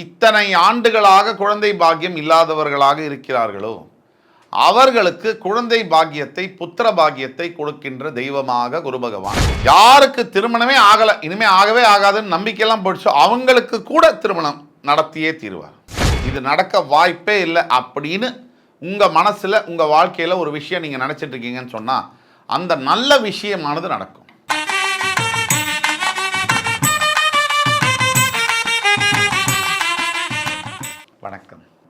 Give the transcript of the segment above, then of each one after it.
இத்தனை ஆண்டுகளாக குழந்தை பாக்கியம் இல்லாதவர்களாக இருக்கிறார்களோ அவர்களுக்கு குழந்தை பாக்கியத்தை புத்திர பாக்கியத்தை கொடுக்கின்ற தெய்வமாக குரு பகவான். யாருக்கு திருமணமே ஆகல இனிமே ஆகவே ஆகாதுன்னு நம்பிக்கையெல்லாம் போயிடுச்சு அவங்களுக்கு கூட திருமணம் நடத்தியே தீருவார். இது நடக்க வாய்ப்பே இல்லை அப்படின்னு உங்க மனசுல உங்க வாழ்க்கையில ஒரு விஷயம் நீங்க நினைச்சிட்டு இருக்கீங்கன்னு சொன்னா அந்த நல்ல விஷயமானது நடக்கும்.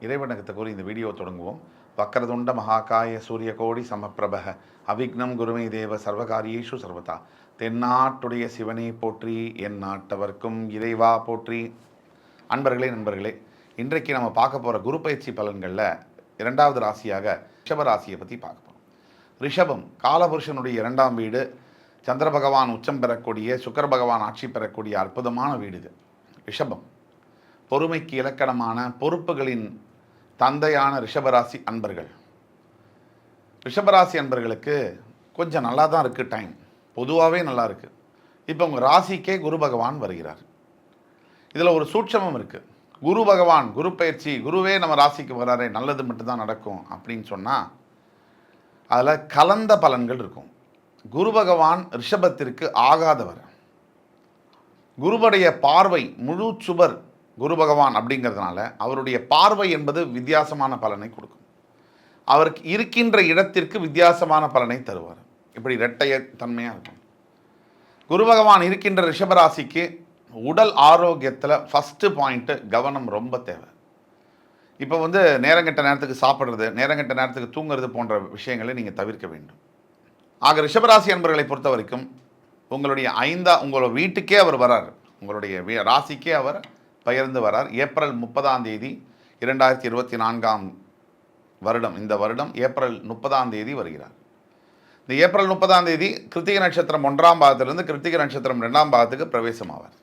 இறைவணக்கத்தை கூறி இந்த வீடியோ தொடங்குவோம். வக்கரதுண்ட மகாகாய சூரிய கோடி சமப்பிரபக அவிக்னம் குருமை தேவ சர்வகாரியேஷு சர்வதா. தென்னாட்டுடைய சிவனை போற்றி என் நாட்டவர்க்கும் இறைவா போற்றி. அன்பர்களே நண்பர்களே இன்றைக்கு நம்ம பார்க்க போகிற குரு பயிற்சி பலன்களில் இரண்டாவது ராசியாக ரிஷப ராசியை பற்றி பார்க்க போகிறோம் ரிஷபம் காலபுருஷனுடைய இரண்டாம் வீடு. சந்திர பகவான் உச்சம் பெறக்கூடிய சுக்கர பகவான் ஆட்சி பெறக்கூடிய அற்புதமான வீடு இது. ரிஷபம் பொறுமைக்கு இலக்கணமான பொறுப்புகளின் தந்தையான ரிஷபராசி அன்பர்கள். ரிஷபராசி அன்பர்களுக்கு கொஞ்சம் நல்லா தான் இருக்குது டைம் பொதுவாகவே நல்லா இருக்குது இப்போ உங்கள் ராசிக்கே குரு பகவான் வருகிறார். இதில் ஒரு சூட்சமம் இருக்குது குரு பகவான் குரு பயிற்சி குருவே நம்ம ராசிக்கு வராரே நல்லது மட்டும்தான் நடக்கும் அப்படின்னு சொன்னால் அதில் கலந்த பலன்கள் இருக்கும். குரு பகவான் ரிஷபத்திற்கு ஆகாதவர். குருவுடைய பார்வை முழு சுவர் குரு பகவான் அப்படிங்கிறதுனால அவருடைய பார்வை என்பது வித்தியாசமான பலனை கொடுக்கும். அவருக்கு இருக்கின்ற இடத்திற்கு வித்தியாசமான பலனை தருவார். இப்படி இரட்டைய தன்மையாக இருக்கும். குரு பகவான் இருக்கின்ற ரிஷபராசிக்கு உடல் ஆரோக்கியத்தில் ஃபஸ்ட்டு பாயிண்ட்டு கவனம் ரொம்ப தேவை. இப்போ வந்து நேரங்கெட்ட நேரத்துக்கு சாப்பிட்றது நேரங்கெட்ட நேரத்துக்கு தூங்குறது போன்ற விஷயங்களை நீங்கள் தவிர்க்க வேண்டும். ஆக ரிஷபராசி அன்பர்களை பொறுத்த வரைக்கும் உங்களுடைய ஐந்தா உங்களோட வீட்டுக்கே அவர் வராரு. உங்களுடைய வீ- ராசிக்கே அவர் பெயர்ந்து வரார். ஏப்ரல் முப்பதாம் தேதி இரண்டாயிரத்தி இருபத்தி நான்காம் வருடம். இந்த வருடம் ஏப்ரல் முப்பதாம் தேதி வருகிறார். இந்த ஏப்ரல் முப்பதாம் தேதி கிருத்திகை நட்சத்திரம் ஒன்றாம் பாகத்திலிருந்து கிருத்திகை நட்சத்திரம் ரெண்டாம் பாகத்துக்கு பிரவேசம் ஆவார்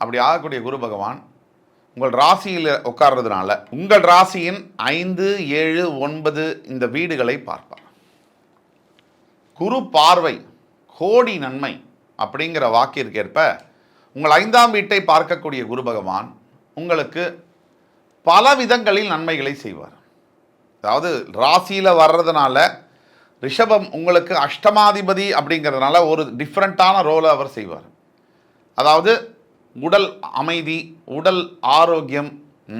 அப்படி ஆகக்கூடிய குரு பகவான் உங்கள் ராசியில் உட்கார்றதுனால உங்கள் ராசியின் ஐந்து ஏழு ஒன்பது இந்த வீடுகளை பார்ப்பார். குரு பார்வை கோடி நன்மை அப்படிங்கிற வாக்கிற்கேற்ப உங்கள் ஐந்தாம் வீட்டை பார்க்கக்கூடிய குரு பகவான் உங்களுக்கு பல விதங்களில் நன்மைகளை செய்வார். அதாவது ராசியில் வர்றதுனால ரிஷபம் உங்களுக்கு அஷ்டமாதிபதி அப்படிங்கிறதுனால ஒரு டிஃப்ரெண்ட்டான ரோலை அவர் செய்வார். அதாவது உடல் அமைதி உடல் ஆரோக்கியம்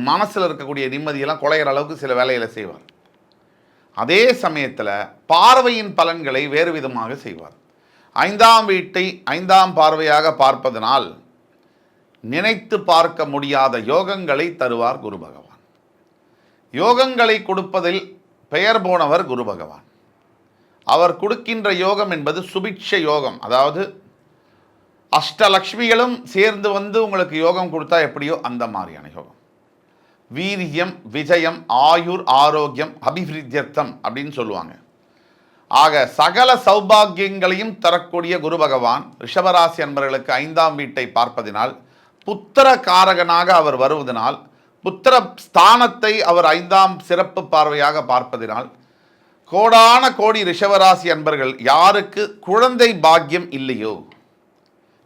மனசில் இருக்கக்கூடிய நிம்மதியெல்லாம் குலையிற அளவுக்கு சில வேலைகளை செய்வார். அதே சமயத்தில் பார்வையின் பலன்களை வேறு விதமாக செய்வார். ஐந்தாம் வீட்டை ஐந்தாம் பார்வையாக பார்ப்பதனால் நினைத்து பார்க்க முடியாத யோகங்களை தருவார் குரு பகவான். யோகங்களை கொடுப்பதில் பெயர் போனவர் குரு பகவான். அவர் கொடுக்கின்ற யோகம் என்பது சுபிட்ச யோகம். அதாவது அஷ்டலக்ஷ்மிகளும் சேர்ந்து வந்து உங்களுக்கு யோகம் கொடுத்தா எப்படியோ அந்த மாதிரியான யோகம். வீரியம் விஜயம் ஆயுர் ஆரோக்கியம் அபிவிருத்தியர்த்தம் அப்படின்னு சொல்லுவாங்க. ஆக சகல சௌபாகியங்களையும் தரக்கூடிய குரு பகவான் ரிஷபராசி அன்பர்களுக்கு ஐந்தாம் வீட்டை பார்ப்பதினால் புத்திர காரகனாக அவர் வருவதனால் புத்திர ஸ்தானத்தை அவர் ஐந்தாம் சிறப்பு பார்வையாக பார்ப்பதினால் கோடான கோடி ரிஷவராசி அன்பர்கள் யாருக்கு குழந்தை பாக்கியம் இல்லையோ?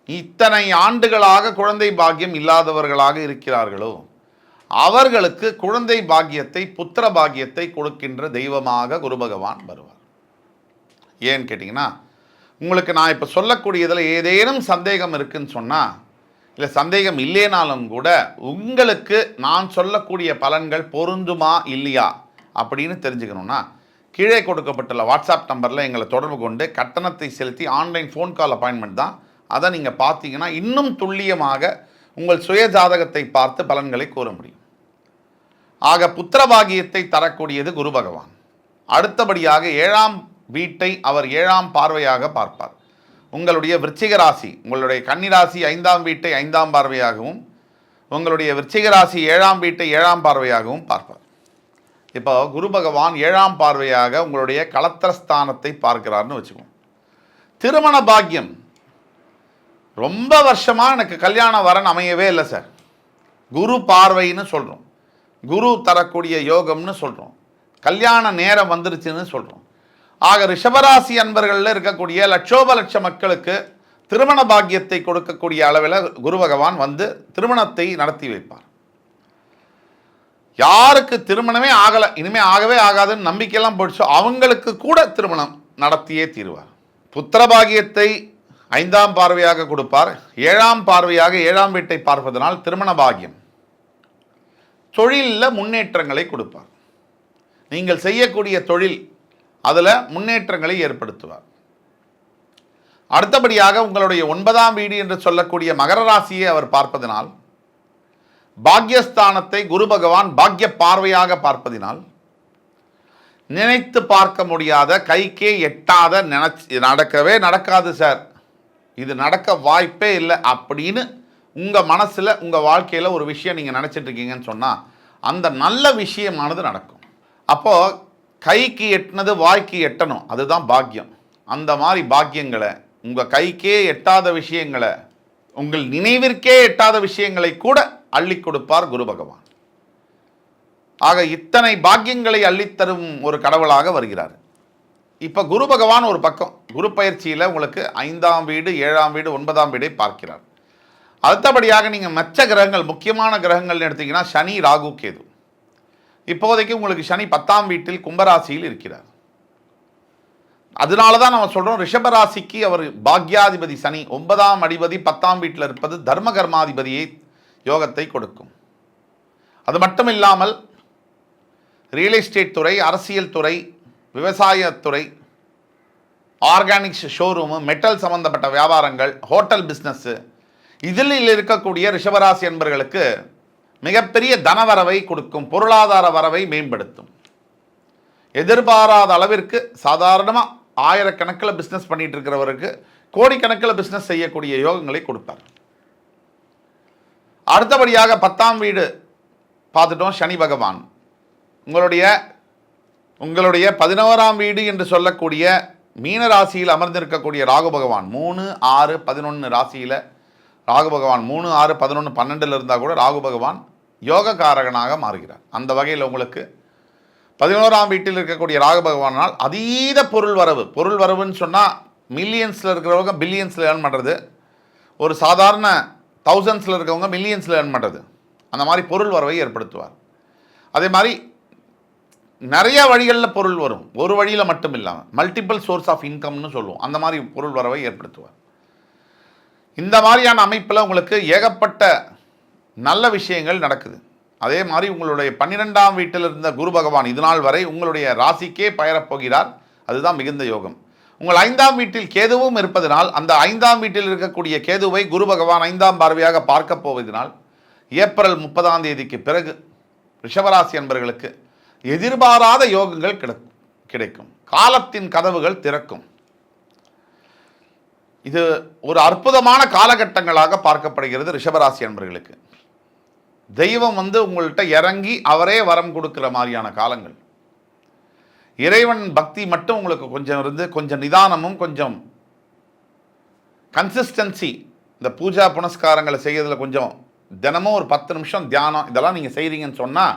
இத்தனை ஆண்டுகளாக குழந்தை பாக்கியம் இல்லாதவர்களாக இருக்கிறார்களோ? அவர்களுக்கு குழந்தை பாக்கியத்தை புத்திர பாக்கியத்தை கொடுக்கின்ற தெய்வமாக குரு பகவான் வருவார். ஏன்னு கேட்டிங்கன்னா உங்களுக்கு நான் இப்போ சொல்லக்கூடியதில் ஏதேனும் சந்தேகம் இருக்குன்னு சொன்னால் இல்லை சந்தேகம் இல்லைனாலும் கூட உங்களுக்கு நான் சொல்லக்கூடிய பலன்கள் பொருந்துமா இல்லையா அப்படின்னு தெரிஞ்சுக்கணுன்னா கீழே கொடுக்கப்பட்டுள்ள வாட்ஸ்அப் நம்பரில் எங்களை தொடர்பு கொண்டு கட்டணத்தை செலுத்தி ஆன்லைன் ஃபோன் கால் அப்பாயின்மெண்ட் தான். அதை நீங்கள் பார்த்தீங்கன்னா இன்னும் துல்லியமாக உங்கள் சுய ஜாதகத்தை பார்த்து பலன்களை கூற முடியும். ஆக புத்திரபாகியத்தை தரக்கூடியது குரு பகவான். அடுத்தபடியாக ஏழாம் வீட்டை அவர் ஏழாம் பார்வையாக பார்ப்பார். உங்களுடைய விருச்சிக ராசி உங்களுடைய கன்னிராசி ஐந்தாம் வீட்டை ஐந்தாம் பார்வையாகவும் உங்களுடைய விருச்சிக ராசி ஏழாம் வீட்டை ஏழாம் பார்வையாகவும் பார்ப்பார் இப்போ குரு பகவான் ஏழாம் பார்வையாக உங்களுடைய களத்திரஸ்தானத்தை பார்க்கிறார்னு வச்சுக்குவோம் திருமண பாக்கியம். ரொம்ப வருஷமாக எனக்கு கல்யாண வரன் அமையவே இல்லை சார். குரு பார்வைன்னு சொல்கிறோம் குரு தரக்கூடிய யோகம்னு சொல்கிறோம் கல்யாண நேரம் வந்துருச்சுன்னு சொல்கிறோம் ஆக ரிஷபராசி அன்பர்களில் இருக்கக்கூடிய லட்சோப லட்ச மக்களுக்கு திருமண பாக்கியத்தை கொடுக்கக்கூடிய அளவில் குரு பகவான் வந்து திருமணத்தை நடத்தி வைப்பார். யாருக்கு திருமணமே ஆகலை இனிமே ஆகவே ஆகாதுன்னு நம்பிக்கையெல்லாம் போயிடுச்சோ அவங்களுக்கு கூட திருமணம் நடத்தியே தீருவார். புத்திரபாகியத்தை ஐந்தாம் பார்வையாக கொடுப்பார் ஏழாம் பார்வையாக ஏழாம் வீட்டை பார்ப்பதனால் திருமண பாகியம் தொழிலில் முன்னேற்றங்களை கொடுப்பார். நீங்கள் செய்யக்கூடிய தொழில் அதில் முன்னேற்றங்களை ஏற்படுத்துவார். அடுத்தபடியாக உங்களுடைய ஒன்பதாம் வீடு என்று சொல்லக்கூடிய மகர ராசியை அவர் பார்ப்பதனால் பாக்யஸ்தானத்தை குரு பகவான் பாக்ய பார்வையாக பார்ப்பதினால் நினைத்து பார்க்க முடியாத கைக்கே எட்டாத நினைச்சு நடக்கவே நடக்காது சார். இது நடக்க வாய்ப்பே இல்லை அப்படின்னு உங்கள் மனசில் உங்கள் வாழ்க்கையில் ஒரு விஷயம் நீங்கள் நினச்சிட்ருக்கீங்கன்னு சொன்னால் அந்த நல்ல விஷயமானது நடக்கும். அப்போது கைக்கு எட்டினது வாய்க்கு எட்டணும். அதுதான் பாக்கியம். அந்த மாதிரி பாக்கியங்களை உங்கள் கைக்கே எட்டாத விஷயங்களை உங்கள் நினைவிற்கே எட்டாத விஷயங்களை கூட அள்ளி கொடுப்பார் குரு பகவான். ஆக இத்தனை பாக்கியங்களை அள்ளித்தரும் ஒரு கடவுளாக வருகிறார். இப்போ குரு பகவான் ஒரு பக்கம். குரு பயிற்சியில் உங்களுக்கு ஐந்தாம் வீடு ஏழாம் வீடு ஒன்பதாம் வீடை பார்க்கிறார். அடுத்தபடியாக நீங்கள் மற்ற கிரகங்கள் முக்கியமான கிரகங்கள்னு எடுத்தீங்கன்னா சனி ராகு கேது. இப்போதைக்கு உங்களுக்கு சனி பத்தாம் வீட்டில் கும்பராசியில் இருக்கிறார். அதனால தான் நம்ம சொல்கிறோம் ரிஷபராசிக்கு அவர் பாக்யாதிபதி சனி ஒன்பதாம் அதிபதி பத்தாம் வீட்டில் இருப்பது தர்ம கர்மாதிபதியை யோகத்தை கொடுக்கும். அது மட்டும் இல்லாமல் ரியல் எஸ்டேட் துறை அரசியல் துறை விவசாயத்துறை ஆர்கானிக்ஸ் ஷோரூமு மெட்டல் சம்பந்தப்பட்ட வியாபாரங்கள் ஹோட்டல் பிஸ்னஸ்ஸு இதில் இருக்கக்கூடிய ரிஷபராசி என்பர்களுக்கு மிகப்பெரிய தனவரவை கொடுக்கும் பொருளாதார வரவை மேம்படுத்தும். எதிர்பாராத அளவிற்கு சாதாரணமாக ஆயிரக்கணக்கில் பிஸ்னஸ் பண்ணிட்டு இருக்கிறவருக்கு கோடிக்கணக்கில் பிஸ்னஸ் செய்யக்கூடிய யோகங்களை கொடுப்பார். அடுத்தபடியாக பத்தாம் வீடு பார்த்துட்டோம் சனி பகவான். உங்களுடைய உங்களுடைய பதினோராம் வீடு என்று சொல்லக்கூடிய மீன ராசியில் அமர்ந்திருக்கக்கூடிய ராகு பகவான். மூணு ஆறு பதினொன்று ராசியில் ராகு பகவான் மூணு ஆறு பதினொன்று பன்னெண்டில் இருந்தால் கூட ராகு பகவான் யோக காரகனாக மாறுகிறார். அந்த வகையில் உங்களுக்கு பதினோராம் வீட்டில் இருக்கக்கூடிய ராகு பகவானால் அதீத பொருள் வரவு. பொருள் வரவுன்னு சொன்னால் மில்லியன்ஸில் இருக்கிறவங்க பில்லியன்ஸில் ஏர்ன் பண்ணுறது ஒரு சாதாரண தௌசண்ட்ஸில் இருக்கவங்க மில்லியன்ஸில் ஏர்ன் பண்ணுறது அந்த மாதிரி பொருள் வரவை ஏற்படுத்துவார். அதே மாதிரி நிறைய வழிகளில் பொருள் வரும். ஒரு வழியில் மட்டும் இல்லாமல் மல்டிபிள் சோர்ஸ் ஆஃப் இன்கம்னு சொல்லுவோம். அந்த மாதிரி பொருள் வரவை ஏற்படுத்துவார். இந்த மாதிரியான அமைப்பில் உங்களுக்கு ஏகப்பட்ட நல்ல விஷயங்கள் நடக்குது. அதே மாதிரி உங்களுடைய பன்னிரெண்டாம் வீட்டில் இருந்த குரு பகவான் இது நாள் வரை உங்களுடைய ராசிக்கே பயரப்போகிறார் அதுதான் மிகுந்த யோகம். உங்கள் ஐந்தாம் வீட்டில் கேதுவும் இருப்பதனால் அந்த ஐந்தாம் வீட்டில் இருக்கக்கூடிய கேதுவை குரு பகவான் ஐந்தாம் பார்வையாக பார்க்க போவதனால் ஏப்ரல் முப்பதாம் தேதிக்கு பிறகு ரிஷபராசி என்பர்களுக்கு எதிர்பாராத யோகங்கள் கிடை கிடைக்கும். காலத்தின் கதவுகள் திறக்கும். இது ஒரு அற்புதமான காலகட்டங்களாக பார்க்கப்படுகிறது ரிஷபராசி அன்பர்களுக்கு. தெய்வம் வந்து உங்கள்கிட்ட இறங்கி அவரே வரம் கொடுக்குற மாதிரியான காலங்கள். இறைவன் பக்தி மட்டும் உங்களுக்கு கொஞ்சம் இருந்து கொஞ்சம் நிதானமும் கொஞ்சம் கன்சிஸ்டன்சி இந்த பூஜா புனஸ்காரங்களை செய்யறதுல கொஞ்சம் தினமும் ஒரு பத்து நிமிஷம் தியானம் இதெல்லாம் நீங்கள் செய்கிறீங்கன்னு சொன்னால்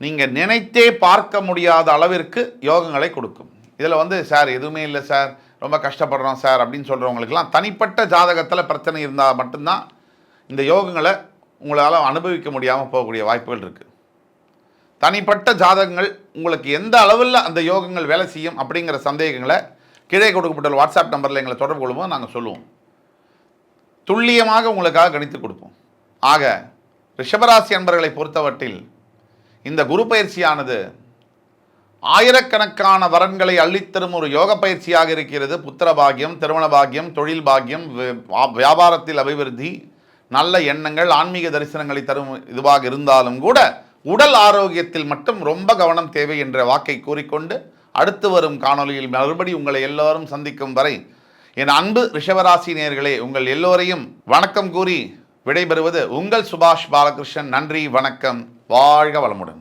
நீங்கள் நினைத்தே பார்க்க முடியாத அளவிற்கு யோகங்களை கொடுக்கும். இதில் வந்து சார் எதுவுமே இல்லை சார். ரொம்ப கஷ்டப்படுறோம் சார் அப்படின்னு சொல்கிறவங்களுக்கெல்லாம் தனிப்பட்ட ஜாதகத்தில் பிரச்சனை இருந்தால் மட்டும்தான் இந்த யோகங்களை உங்களால் அனுபவிக்க முடியாமல் போகக்கூடிய வாய்ப்புகள் இருக்குது தனிப்பட்ட ஜாதகங்கள் உங்களுக்கு எந்த அளவில் அந்த யோகங்கள் வேலை செய்யும் அப்படிங்கிற சந்தேகங்களை கீழே கொடுக்கப்பட்ட வாட்ஸ்அப் நம்பரில் எங்களை தொடர்பு கொள்ளும்போது நாங்கள் சொல்லுவோம். துல்லியமாக உங்களுக்காக கணித்து கொடுப்போம். ஆக ரிஷபராசி அன்பர்களை பொறுத்தவற்றில் இந்த குரு பயிற்சியானது ஆயிரக்கணக்கான வரன்களை அள்ளித்தரும் ஒரு யோக பயிற்சியாக இருக்கிறது. புத்திர பாக்கியம் திருமண பாக்கியம் தொழில் பாக்கியம் வியாபாரத்தில் அபிவிருத்தி நல்ல எண்ணங்கள் ஆன்மீக தரிசனங்களை தரும் இதுவாக இருந்தாலும் கூட உடல் ஆரோக்கியத்தில் மட்டும் ரொம்ப கவனம் தேவை என்ற வாக்கை கூறிக்கொண்டு அடுத்து வரும் காணொளியில் மறுபடி உங்களை எல்லோரும் சந்திக்கும் வரை என் அன்பு ரிஷவராசி நேர்களே உங்கள் எல்லோரையும் வணக்கம் கூறி விடைபெறுவது உங்கள் சுபாஷ் பாலகிருஷ்ணன். நன்றி வணக்கம். வாழ்க வளமுடன்.